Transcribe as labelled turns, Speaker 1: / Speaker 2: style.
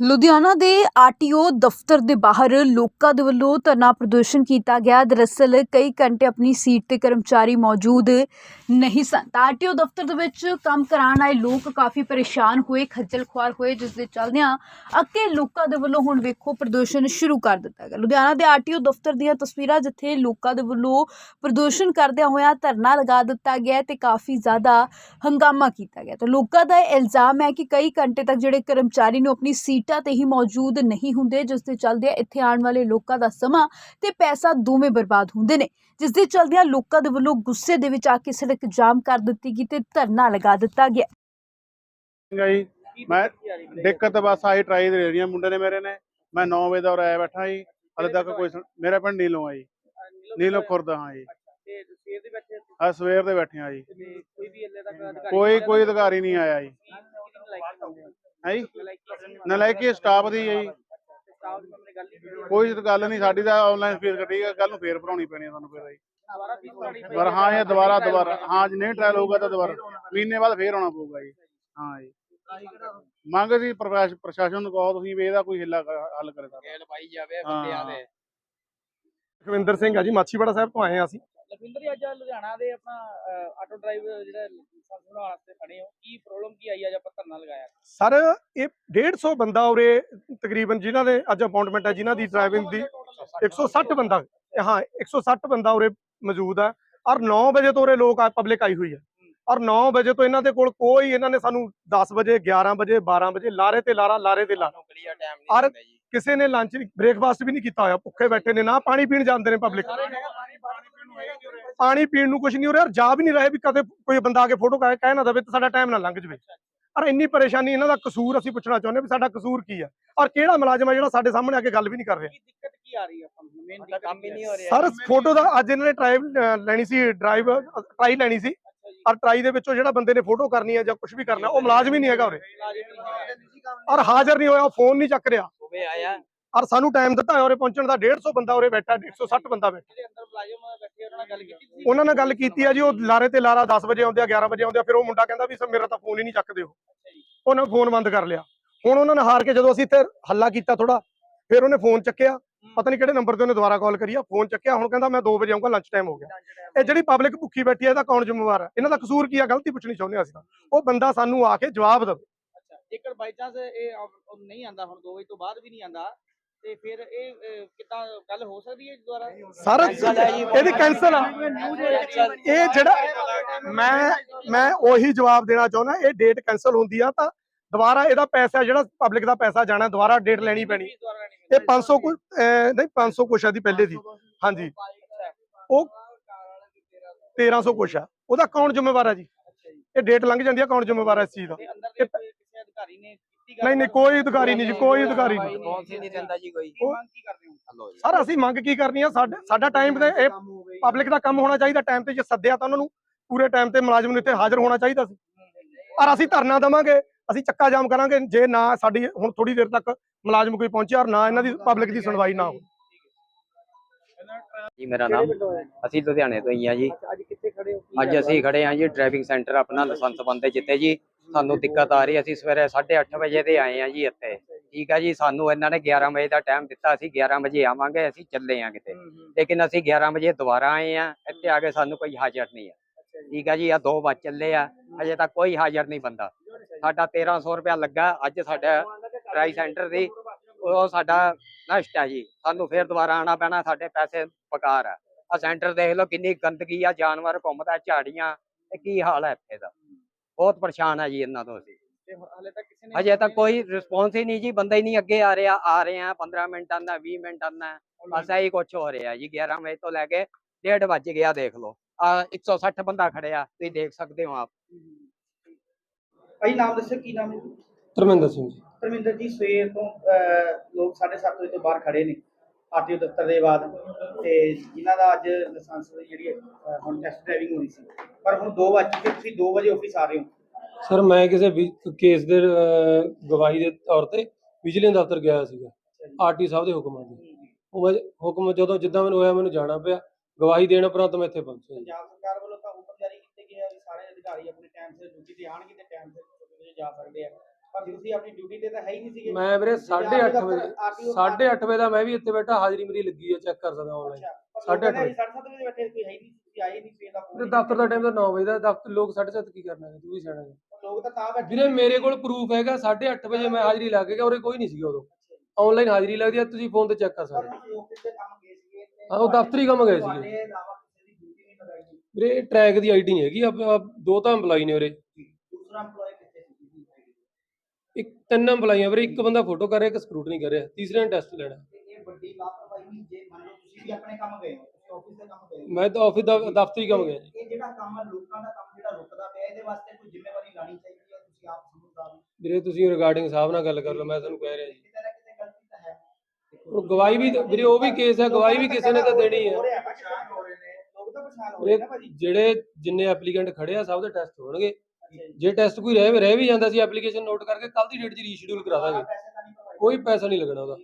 Speaker 1: ਲੁਧਿਆਣਾ ਦੇ ਆਰਟੀਓ ਦਫ਼ਤਰ ਦੇ ਬਾਹਰ ਲੋਕਾਂ ਦੇ ਵੱਲੋਂ ਧਰਨਾ ਪ੍ਰਦਰਸ਼ਨ ਕੀਤਾ ਗਿਆ। ਦਰਅਸਲ ਕਈ ਘੰਟੇ ਆਪਣੀ ਸੀਟ ਤੇ ਕਰਮਚਾਰੀ ਮੌਜੂਦ ਨਹੀਂ ਸਨ। ਤਾਂ ਆਰਟੀਓ ਦਫ਼ਤਰ ਦੇ ਵਿੱਚ ਕੰਮ ਕਰਾਉਣ ਆਏ ਲੋਕ ਕਾਫੀ ਪਰੇਸ਼ਾਨ ਹੋਏ, ਖੱਜਲ ਖੁਆਰ ਹੋਏ, ਜਿਸ ਦੇ ਚੱਲਦਿਆਂ ਅੱਕੇ ਲੋਕਾਂ ਦੇ ਵੱਲੋਂ ਹੁਣ ਵੇਖੋ ਪ੍ਰਦਰਸ਼ਨ ਸ਼ੁਰੂ ਕਰ ਦਿੱਤਾ ਗਿਆ। ਲੁਧਿਆਣਾ ਦੇ ਆਰਟੀਓ ਦਫ਼ਤਰ ਦੀਆਂ ਤਸਵੀਰਾਂ ਜਿੱਥੇ ਲੋਕਾਂ ਦੇ ਵੱਲੋਂ ਪ੍ਰਦਰਸ਼ਨ ਕਰਦਿਆਂ ਹੋਇਆ ਧਰਨਾ ਲਗਾ ਦਿੱਤਾ ਗਿਆ ਹੈ ਤੇ ਕਾਫੀ ਜ਼ਿਆਦਾ ਹੰਗਾਮਾ ਕੀਤਾ ਗਿਆ। ਤਾਂ ਲੋਕਾਂ ਦਾ ਇਹ ਇਲਜ਼ਾਮ ਹੈ ਕਿ ਕਈ ਘੰਟੇ ਤੱਕ ਜਿਹੜੇ ਕਰਮਚਾਰੀ ਨੂੰ ਆਪਣੀ ਸੀਟ ਤੇ ਹੀ ਮੌਜੂਦ ਨਹੀਂ ਹੁੰਦੇ ਜਿਸ ਦੇ ਚੱਲਦੇ ਇੱਥੇ ਆਉਣ ਵਾਲੇ ਲੋਕਾਂ ਦਾ ਸਮਾਂ ਤੇ ਪੈਸਾ ਦੋਵੇਂ ਬਰਬਾਦ ਹੁੰਦੇ ਨੇ। ਜਿਸ ਦੇ ਚੱਲਦਿਆਂ ਲੋਕਾਂ ਦੇ ਵੱਲੋਂ ਗੁੱਸੇ ਦੇ ਵਿੱਚ ਆ ਕੇ ਸੜਕ ਜਾਮ ਕਰ ਦਿੱਤੀ ਗਈ ਤੇ ਧਰਨਾ ਲਗਾ ਦਿੱਤਾ ਗਿਆ।
Speaker 2: ਮੈਂ ਦਿੱਕਤ ਬਸ ਆਈ ਟਰਾਈ ਦੇ ਰਹੀਆਂ ਮੁੰਡੇ ਨੇ ਮੇਰੇ ਨੇ ਮੈਂ 9 ਵਜੇ ਦਾ ਆਇਆ ਬੈਠਾ ਜੀ ਹਲੇ ਤੱਕ ਕੋਈ ਮੇਰਾ ਪਿੰਡ ਨੀਲੋਂ ਆ ਜੀ। ਨੀਲੋਂ ਖੁਰਦ ਹਾਂ ਜੀ।
Speaker 3: ਤੇ ਸਵੇਰ ਦੇ ਬੈਠੇ
Speaker 2: ਆ ਸਵੇਰ ਦੇ ਬੈਠੇ ਆ ਜੀ।
Speaker 3: ਤੇ ਕੋਈ ਵੀ ਹਲੇ ਤੱਕ ਅਧਿਕਾਰੀ
Speaker 2: ਕੋਈ ਕੋਈ ਅਧਿਕਾਰੀ ਨਹੀਂ ਆਇਆ ਜੀ। ਹੈ ਜੀ? ਨਲਾਇਕੀ ਸਟਾਫ ਦੀ ਹੈ ਜੀ। ਕੋਈ ਗੱਲ ਨਹੀਂ ਸਾਡੀ ਤਾਂ ਆਨਲਾਈਨ ਫੀਸ ਕੱਟੀ ਹੈ ਕੱਲ ਨੂੰ ਫੇਰ ਭਰਾਉਣੀ ਪੈਣੀ ਹੈ ਸਾਨੂੰ ਫੇਰ ਜੀ ਪਰ ਹਾਂ ਇਹ ਦੁਬਾਰਾ ਦੁਬਾਰਾ ਹਾਂ ਜੇ ਨਹੀਂ ਟ੍ਰਾਇਲ ਹੋਊਗਾ ਤਾਂ ਦੁਬਾਰਾ ਮਹੀਨੇ ਬਾਅਦ ਫੇਰ ਆਉਣਾ ਪਊਗਾ ਜੀ। ਹਾਂ ਜੀ। ਮੰਗ ਸੀ ਪ੍ਰਸ਼ਾਸ- ਪ੍ਰਸ਼ਾਸਨ ਨੂੰ ਕਹੋ ਤੁਸੀਂ ਵੀ ਇਹਦਾ ਕੋਈ ਹਿੱਲਾ ਕਰ- ਹੱਲ ਕਰੇ ਸਾਡਾ
Speaker 3: ਗੇਲ ਪਾਈ ਜਾਵੇ
Speaker 2: ਬੰਦਿਆਂ
Speaker 3: ਦੇ।
Speaker 4: ਖਵਿੰਦਰ ਸਿੰਘ ਆ ਜੀ ਮਾਛੀਵਾੜਾ ਸਾਹਿਬ ਤੋਂ ਆਏ ਆ ਅਸੀਂ।
Speaker 3: ਲਖਵਿੰਦਰ ਜੀ ਅੱਜ ਲੁਧਿਆਣਾ ਦੇ ਆਪਣਾ ਆਟੋ ਡਰਾਈਵ ਜਿਹੜਾ ਲਾਇਸੈਂਸ ਬਣਾਉਣ ਵਾਸਤੇ ਖੜੇ ਹੋ ਕੀ ਪ੍ਰੋਬਲਮ ਕੀ ਆਈ ਅੱਜ ਆਪਾਂ ਧਰਨਾ ਲਗਾਇਆ?
Speaker 4: ਸਰ ਇਹ 150 ਬੰਦਾ ਉਰੇ ਤਕਰੀਬਨ ਜਿਨ੍ਹਾਂ ਦੇ ਅੱਜ ਅਪਾਇੰਟਮੈਂਟ ਹੈ ਜਿਨ੍ਹਾਂ ਦੀ ਡਰਾਈਵਿੰਗ ਦੀ 160 ਬੰਦਾ ਹਾਂ 160 ਬੰਦਾ ਉਰੇ ਮੌਜੂਦ ਹੈ ਔਰ 9 ਵਜੇ ਤੋਂ ਉਰੇ ਲੋਕ ਪਬਲਿਕ ਆਈ ਹੋਈ ਹੈ। ਔਰ 9 ਵਜੇ ਤੋਂ ਇਹਨਾਂ ਦੇ ਕੋਲ ਕੋਈ ਇਹਨਾਂ ਨੇ ਸਾਨੂੰ 10 ਵਜੇ 11 ਵਜੇ 12 ਵਜੇ ਲਾਰੇ ਤੇ ਲਾਰਾ ਲਾਰੇ ਤੇ ਲਾਰਾ।
Speaker 3: ਕਲੀਅਰ ਟਾਈਮ
Speaker 4: ਨਹੀਂ ਔਰ ਕਿਸੇ ਨੇ ਲੰਚ ਬ੍ਰੇਕਫਾਸਟ ਵੀ ਨਹੀਂ ਕੀਤਾ ਹੋਇਆ ਭੁੱਖੇ ਬੈਠੇ ਨੇ ਨਾ ਪਾਣੀ ਪੀਣ ਜਾਂਦੇ ਨੇ ਪਬਲਿਕ ਪਾਣੀ ਪੀਣ ਨੂੰ ਕੁਝ ਨਹੀਂ ਹੋ ਰਿਹਾ ਜਾ ਵੀ ਨਹੀਂ ਰਹੇ ਵੀ ਕਦੇ ਕੋਈ ਬੰਦਾ ਆ ਕੇ ਫੋਟੋ ਕਹਿ ਕਹਿ ਨਾ ਦਵੇ ਤੇ ਸਾਡਾ ਟਾਈਮ ਨਾ ਲੰਘ ਜਵੇ। ਔਰ ਇੰਨੀ ਪਰੇਸ਼ਾਨੀ ਇਹਨਾਂ ਦਾ ਕਸੂਰ ਅਸੀਂ ਪੁੱਛਣਾ ਚਾਹੁੰਦੇ ਵੀ ਸਾਡਾ ਕਸੂਰ ਕੀ ਹੈ ਔਰ ਕਿਹੜਾ ਮੁਲਾਜ਼ਮ ਹੈ ਜਿਹੜਾ ਸਾਡੇ ਸਾਹਮਣੇ ਆ ਕੇ ਗੱਲ ਵੀ ਨਹੀਂ ਕਰ ਰਿਹਾ?
Speaker 3: ਕੀ ਦਿੱਕਤ ਕੀ ਆ ਰਹੀ ਹੈ ਆਪਾਂ ਨੂੰ? ਮੇਨ ਦਿੱਕਤ ਕੰਮ ਹੀ ਨਹੀਂ ਹੋ
Speaker 4: ਸਰ ਫੋਟੋ ਦਾ ਅੱਜ ਇਹਨਾਂ ਨੇ ਟਰਾਈ ਲੈਣੀ ਸੀ ਡਰਾਈਵ ਟਰਾਈ ਲੈਣੀ ਸੀ। ਔਰ ਟਰਾਈ ਦੇ ਵਿੱਚੋਂ ਜਿਹੜਾ ਬੰਦੇ ਨੇ ਫੋਟੋ ਕਰਨੀ ਹੈ ਜਾਂ ਕੁਝ ਵੀ ਕਰਨਾ ਉਹ ਮੁਲਾਜ਼ਮ ਹੀ ਨਹੀਂ ਹੈਗਾ ਉਰੇ। ਔਰ ਹਾਜ਼ਰ ਨਹੀਂ ਹੋਇਆ ਉਹ ਫੋਨ ਨਹੀਂ ਚੱਕ ਰਿਹਾ। ਔਰ ਸਾਨੂੰ ਟਾਈਮ ਦਿੱਤਾ ਉਰੇ ਪਹੁੰਚਣ ਦਾ 150 ਬੰਦਾ ਉਰੇ ਬੈਠਾ 160 ਬੰਦਾ ਬੈਠਾ।
Speaker 3: ਉਹਨਾਂ ਨਾਲ ਗੱਲ ਕੀਤੀ ਸੀ?
Speaker 4: ਉਹਨਾਂ ਨਾਲ ਗੱਲ ਕੀਤੀ ਆ ਜੀ ਉਹ ਲਾਰੇ ਤੇ ਲਾਰਾ 10 ਵਜੇ ਆਉਂਦੇ ਆ 11 ਵਜੇ ਆਉਂਦੇ ਆ ਫਿਰ ਉਹ ਮੁੰਡਾ ਕਹਿੰਦਾ ਵੀ ਸਰ ਮੇਰਾ ਤਾਂ ਫੋਨ ਹੀ ਨਹੀਂ ਚੱਕਦੇ ਉਹ। ਉਹਨੇ ਫੋਨ ਬੰਦ ਕਰ ਲਿਆ। ਹੁਣ ਉਹਨਾਂ ਨੇ ਹਾਰ ਕੇ ਜਦੋਂ ਅਸੀਂ ਇੱਥੇ ਹੱਲਾ ਕੀਤਾ ਥੋੜਾ ਫਿਰ ਉਹਨੇ ਫੋਨ ਚੱਕਿਆ। ਪਤਾ ਨਹੀਂ ਕਿਹੜੇ ਨੰਬਰ ਤੇ ਉਹਨੇ ਦੁਬਾਰਾ ਕਾਲ ਕਰੀ ਆ ਫੋਨ ਚੱਕਿਆ। ਹੁਣ ਕਹਿੰਦਾ ਮੈਂ 2 ਵਜੇ ਆਉਂਗਾ ਲੰਚ ਟਾਈਮ ਹੋ ਗਿਆ। ਇਹ ਜਿਹੜੀ ਪਬਲਿਕ ਭੁੱਖੀ ਬੈਠੀ ਹੈ ਇਹਦਾ ਕੌਣ ਜ਼ਿੰਮੇਵਾਰ ਹੈ ਇਹਨਾਂ ਦਾ ਕਸੂਰ ਕੀ ਆ? ਗਲਤੀ ਪੁੱਛਣੀ ਚਾਹੁੰਦੇ ਅਸੀਂ ਤਾਂ। ਉਹ ਬੰਦਾ ਸਾਨੂੰ ਆ ਕੇ ਜਵਾਬ ਦੇਵੇ।
Speaker 3: ਅੱਛਾ ਜੇਕਰ ਬਾਈ ਚਾਂਸ ਇਹ ਨਹੀਂ ਆਂਦਾ ਹੁਣ 2 ਵਜੇ ਤੋਂ ਬਾਅਦ ਵੀ ਨਹੀਂ ਆਂਦਾ। ਤੇ ਫਿਰ ਇਹ ਕਿੱਦਾਂ ਗੱਲ ਹੋ ਸਕਦੀ ਹੈ ਦੁਬਾਰਾ?
Speaker 4: ਸਰ ਇਹਦੀ ਕੈਂਸਲ ਆ। ਇਹ ਜਿਹੜਾ ਮੈਂ ਮੈਂ ਉਹੀ ਜਵਾਬ ਦੇਣਾ ਚਾਹੁੰਦਾ ਇਹ ਡੇਟ ਕੈਂਸਲ ਹੁੰਦੀ ਆ ਤਾਂ ਦੁਬਾਰਾ ਇਹਦਾ ਪੈਸਾ ਜਿਹੜਾ ਪਬਲਿਕ ਦਾ ਪੈਸਾ ਜਾਣਾ ਦੁਬਾਰਾ ਡੇਟ ਲੈਣੀ ਪੈਣੀ। ਇਹ 500 ਕੁ ਨਹੀਂ 500 ਕੁਛ ਆ ਦੀ ਪਹਿਲੇ ਦੀ। ਹਾਂਜੀ। ਉਹ 1300 ਕੁਛ ਆ। ਉਹਦਾ ਕੌਣ ਜ਼ਿੰਮੇਵਾਰ ਹੈ ਜੀ। ਇਹ ਡੇਟ ਲੰਘ ਜਾਂਦੀ ਆ ਕੌਣ ਜ਼ਿੰਮੇਵਾਰ ਹੈ ਇਸ ਚੀਜ਼ ਦਾ
Speaker 3: ਤੇ ਅੰਦਰ ਦੇ ਕੋਈ ਕਿਸੇ ਅਧਿਕਾਰੀ ਨੇ ਕੀਤੀ
Speaker 4: ਨਹੀਂ ਨਹੀਂ ਕੋਈ ਅਧਿਕਾਰੀ ਨਹੀਂ ਜੀ ਕੋਈ ਅਧਿਕਾਰੀ ਨਹੀਂ।
Speaker 3: ਹੀ ਨਹੀਂ ਦਿੰਦਾ ਜੀ ਕੋਈ। ਮੰਗ ਕੀ ਕਰਦੇ ਹੋ?
Speaker 4: ਸਰ ਅਸੀਂ ਮੰਗ ਕੀ ਕਰਨੀ ਆ? ਸਾਡਾ ਸਾਡਾ ਟਾਈਮ ਤੇ ਇਹ ਪਬਲਿਕ ਦਾ ਕੰਮ ਹੋਣਾ ਚਾਹੀਦਾ ਟਾਈਮ ਤੇ ਜੇ ਸੱਦਿਆ ਤਾਂ ਉਹਨਾਂ ਨੂੰ ਪੂਰੇ ਟਾਈਮ ਤੇ ਮੁਲਾਜ਼ਮ ਨੂੰ ਇੱਥੇ ਹਾਜ਼ਰ ਹੋਣਾ ਚਾਹੀਦਾ ਸੀ। ਔਰ ਅਸੀਂ ਧਰਨਾ ਦੇਵਾਂਗੇ ਅਸੀਂ ਚੱਕਾ ਜਾਮ ਕਰਾਂਗੇ ਜੇ ਨਾ ਸਾਡੀ ਹੁਣ ਥੋੜੀ ਦੇਰ ਤੱਕ ਮੁਲਾਜ਼ਮ ਕੋਈ ਪਹੁੰਚਿਆ ਔਰ ਨਾ ਇਹਨਾਂ ਦੀ ਪਬਲਿਕ ਦੀ ਸੁਣਵਾਈ ਨਾ ਹੋ
Speaker 5: ਜੀ ਮੇਰਾ ਨਾਮ ਅਸੀਂ ਲੁਧਿਆਣੇ ਤੋਂ ਹੀ ਆ ਜੀ।
Speaker 3: ਅੱਜ ਕਿੱਥੇ ਖੜੇ ਹੋ?
Speaker 5: ਅੱਜ ਅਸੀਂ ਖੜੇ ਆ ਜੀ ਡਰਾਈਵਿੰਗ ਸੈਂਟਰ ਆਪਣਾ ਲਾਇਸੈਂਸ ਬੰਦੇ ਜਿੱਤੇ ਜੀ। ਸਾਨੂੰ ਦਿੱਕਤ ਆ ਰਹੀ ਅਸੀਂ ਸਵੇਰੇ 8:30 ਵਜੇ ਦੇ ਆਏ ਆ ਜੀ ਇੱਥੇ। ਠੀਕ ਆ ਜੀ ਸਾਨੂੰ ਇਹਨਾਂ ਨੇ 11 ਵਜੇ ਦਾ ਟਾਈਮ ਦਿੱਤਾ। ਅਸੀਂ 11 ਵਜੇ ਆਵਾਂਗੇ ਅਸੀਂ ਚੱਲੇ ਆ ਕਿਤੇ। ਲੇਕਿਨ ਅਸੀਂ 11 ਵਜੇ ਦੁਬਾਰਾ ਆਏ ਆ ਇੱਥੇ ਆ ਕੇ ਸਾਨੂੰ ਕੋਈ ਹਾਜ਼ਰ ਨਹੀਂ ਆ ਠੀਕ ਆ ਜੀ ਆ ਦੋ ਵਜ ਚੱਲੇ ਆ। ਅਜੇ ਤੱਕ ਕੋਈ ਹਾਜ਼ਰ ਨਹੀਂ ਬੰਦਾ। ਸਾਡਾ 1300 ਰੁਪਇਆ ਲੱਗਾ। ਅੱਜ ਸਾਡਾ ਟਰਾਈ ਸੈਂਟਰ ਦੀ ਉਹ ਸਾਡਾ ਨਸ਼ਟ ਆ ਜੀ। ਸਾਨੂੰ ਫੇਰ ਦੁਬਾਰਾ ਆਣਾ ਪੈਣਾ। ਸਾਡੇ ਪੈਸੇ ਬਕਾਰ ਆ। ਆ ਸੈਂਟਰ ਦੇਖ ਲਓ ਕਿੰਨੀ ਗੰਦਗੀ ਆ। ਜਾਨਵਰ ਘੁੰਮਦਾ ਝਾੜੀਆਂ। ਤੇ ਕੀ ਹਾਲ ਹੈ ਇੱਥੇ ਦਾ? ਬਹੁਤ ਪਰੇਸ਼ਾਨ ਆ ਜੀ ਇਹਨਾਂ ਤੋਂ ਅਸੀਂ।
Speaker 3: ਤੇ ਹਲੇ ਤੱਕ ਕਿਸੇ ਨੇ
Speaker 5: ਅਜੇ ਤੱਕ ਕੋਈ ਰਿਸਪੌਂਸ ਹੀ ਨਹੀਂ ਜੀ ਬੰਦਾ ਹੀ ਨਹੀਂ ਅੱਗੇ ਆ ਰਿਹਾ ਆ ਰਹੇ ਆ 15 ਮਿੰਟ ਆਂਦਾ 20 ਮਿੰਟ ਆਂਦਾ ਬਸ ਇਹੀ ਕੁਛ ਹੋ ਰਿਹਾ ਜੀ 11 ਵਜੇ ਤੋਂ ਲੈ ਕੇ 1:30 ਵੱਜ ਗਿਆ ਦੇਖ ਲਓ। ਆ 160 ਬੰਦਾ ਖੜਿਆ ਤੁਸੀਂ ਦੇਖ ਸਕਦੇ ਹੋ ਆਪ।
Speaker 3: ਭਾਈ ਨਾਮ ਦੱਸੋ ਕੀ ਨਾਮ ਹੈ ਜੀ?
Speaker 6: ਧਰਮਿੰਦਰ ਸਿੰਘ ਜੀ।
Speaker 3: ਧਰਮਿੰਦਰ ਜੀ ਸਵੇਰ ਤੋਂ ਲੋਕ 7:30 ਵਜੇ ਤੋਂ ਬਾਹਰ ਖੜੇ ਨੇ ਆਰਟੀਓ ਦਫ਼ਤਰ ਦੇ ਬਾਅਦ। ਤੇ ਜਿਨ੍ਹਾਂ ਦਾ ਅੱਜ ਲਾਇਸੈਂਸ ਦੀ ਜਿਹੜੀ ਹੁਣ ਟੈਸਟ ਡਰਾਈਵਿੰਗ ਹੋਣੀ ਸੀ। ਪਰ ਹੁਣ 2 ਵਜੇ ਤੁਸੀਂ 2 ਵਜੇ ਆਫਿਸ ਆ ਰਹੇ ਹੋ।
Speaker 6: ਸਰ ਮੈਂ ਕਿਸੇ ਵੀ ਕੇਸ ਦੇ ਅਹ, ਗਵਾਹੀ ਦੇ ਤੌਰ ਤੇ ਵਿਜੀਲੈਂਸ ਦਫ਼ਤਰ ਗਿਆ ਸੀਗਾ। ਆਰਟੀ ਸਾਹਿਬ ਦੇ ਹੁਕਮਾਂ ਦੇ ਉਹ ਮੈਂ ਹੁਕਮ ਜਦੋਂ ਜਿੱਦਾਂ ਮੈਨੂੰ ਹੋਇਆ ਮੈਨੂੰ ਜਾਣਾ ਪਿਆ। ਗਵਾਹੀ ਦੇਣ ਉਪਰੰਤ ਮੈਂ ਇੱਥੇ ਪਹੁੰਚਿਆ ਜੀ।
Speaker 3: ਪੰਜਾਬ ਸਰਕਾਰ ਵੱਲੋਂ ਤਾਂ ਹੁਕਮ ਜਾਰੀ ਕੀਤੇ ਗਏ ਆ ਵੀ ਸਾਰੇ ਅਧਿਕਾਰੀ ਆਪਣੇ ਟਾਈਮ ਸਿਰ ਡਿਊਟੀ ਤੇ ਆਣਗੇ ਤੇ ਟਾਈਮ ਸਿਰ ਛੁੱਟੀ ਤੇ ਜਾ ਸਕਦੇ ਆ। ਪਰ ਤੁਸੀਂ ਆਪਣੀ ਡਿਊਟੀ ਤੇ ਤਾਂ ਹੈ ਹੀ ਨਹੀਂ ਸੀਗੇ।
Speaker 6: ਮੈਂ ਵੀਰੇ 8:30 ਵਜੇ
Speaker 3: RTO
Speaker 6: 8:30 ਵਜੇ ਦਾ ਮੈਂ ਵੀ ਇੱਥੇ ਬੈਠਾ ਹਾਜ਼ਰੀ ਮੇਰੀ ਲੱਗੀ ਹੈ ਚੈੱਕ ਕਰ ਸਕਦਾ ਆਨਲਾਈਨ ਸਾਢੇ ਅੱਠ ਵਜੇ।
Speaker 3: 7:30 ਵਜੇ ਬੈਠੇ ਕੋਈ ਹੈ ਹੀ ਨਹੀਂ ਤੁਸੀਂ ਆਏ ਨਹੀਂ ਸਵੇਰ ਦਾ phone
Speaker 6: ਦਫ਼ਤਰ ਦਾ ਟਾਈਮ ਤਾਂ 9 ਵਜੇ ਦਾ ਦਫ਼ਤਰ ਲੋਕ 7:30 ਕੀ ਕਰਨਾ ਹੈ ਤੂੰ ਵੀ ਸਿਆਣਾ ਹੈ
Speaker 3: ਲੋਕ ਤਾਂ ਤਾਂ ਬੈਠੇ
Speaker 6: ਵੀਰੇ ਮੇਰੇ ਕੋਲ ਪ੍ਰੂਫ ਹੈਗਾ 8:30 ਵਜੇ ਮੈਂ ਹਾਜ਼ਰੀ ਲਾ ਕੇ ਗਿਆ ਉਰੇ ਕੋਈ ਨਹੀਂ ਸੀਗਾ ਉਦੋਂ। ਆਨਲਾਈਨ ਹਾਜ਼ਰੀ ਲੱਗਦੀ ਹੈ ਤੁਸੀਂ ਫੋਨ ਤੇ ਚੈੱਕ ਕਰ ਸਕਦੇ ਹੋ। ਉਹ ਦਫ਼ਤਰੀ ਕੰਮ ਗਏ ਸੀਗੇ। ਵੀਰੇ ਟਰੈਕ ਦੀ ਆਈਡੀ ਨਹੀਂ ਹੈਗੀ ਆਪ ਆਪ- ਦੋ ਤਾਂ EMPLOYE ਨੇ ਉਰੇ।
Speaker 3: ਦੂਸਰਾ EMPLOYE ਕਿੱਥੇ ਸੀ
Speaker 6: ਇੱਕ ਤਿੰਨ EMPLOYE ਆ ਵੀਰੇ ਇੱਕ ਬੰਦਾ ਫੋਟੋ ਕਰ ਰਿਹਾ ਇੱਕ ਸਕਰੂਟਨੀ ਕਰ ਰਿਹਾ ਤੀਸਰੇ ਨੇ ਟੈਸਟ ਲੈਣਾ।
Speaker 3: ਤੇ ਇਹ ਵੱਡੀ ਲਾਪਰਵਾਹੀ ਜੇ ਮੰਨ ਲਓ ਤੁਸੀਂ ਵੀ ਆਪਣੇ ਕੰਮ ਗਏ ਹੋ ਤੁਸੀਂ ਆਫਿਸ ਦੇ ਕੰਮ ਗਏ ਹੋ।
Speaker 6: ਮੈਂ ਤਾਂ ਆਫਿਸ ਦਾ ਦਫ਼ਤਰੀ ਕੰਮ ਗਿਆ ਜੀ।
Speaker 3: ਇਹ ਜਿਹੜਾ ਕੰਮ ਆ, ਲੋਕਾਂ ਦਾ ਕੰਮ ਜਿਹੜਾ ਰੁਕਦਾ ਪਿਆ ਇਹਦੇ ਵਾਸਤੇ ਕੋਈ ਜ਼ਿੰਮੇਵਾਰੀ ਲੈਣੀ ਚਾਹੀਦੀ ਹੈ ਤੁਸੀਂ ਆਪ ਸਮਝਦਾਰ ਹੋ
Speaker 6: ਵੀਰੇ, ਤੁਸੀਂ ਰਿਗਾਰਡਿੰਗ ਸਾਹਿਬ ਨਾਲ ਗੱਲ ਕਰ ਲਓ, ਮੈਂ ਤੁਹਾਨੂੰ ਕਹਿ ਰਿਹਾ ਜੀ।
Speaker 3: ਕਿਤੇ
Speaker 6: ਗਵਾਹੀ ਵੀ ਵੀਰੇ, ਉਹ ਵੀ ਕੇਸ ਹੈ, ਗਵਾਹੀ ਵੀ ਕਿਸੇ ਨੇ ਤਾਂ ਦੇਣੀ ਹੈ। ਵੀਰੇ, ਜਿਹੜੇ ਜਿੰਨੇ ਐਪਲੀਕੈਂਟ ਖੜੇ ਆ, ਸਭ ਦੇ ਟੈਸਟ ਹੋਣਗੇ।
Speaker 3: ਜੇ
Speaker 6: ਟੈਸਟ ਕੋਈ ਰਹਿ ਰਹਿ ਵੀ ਜਾਂਦਾ ਸੀ ਐਪਲੀਕੇਸ਼ਨ ਨੋਟ ਕਰਕੇ ਕੱਲ ਦੀ ਡੇਟ 'ਚ ਰੀਸ਼ਡਿਊਲ ਕਰਾ ਦਾਂਗੇ। ਕੋਈ ਪੈਸਾ ਨਹੀਂ ਲੱਗਣਾ ਉਹਦਾ।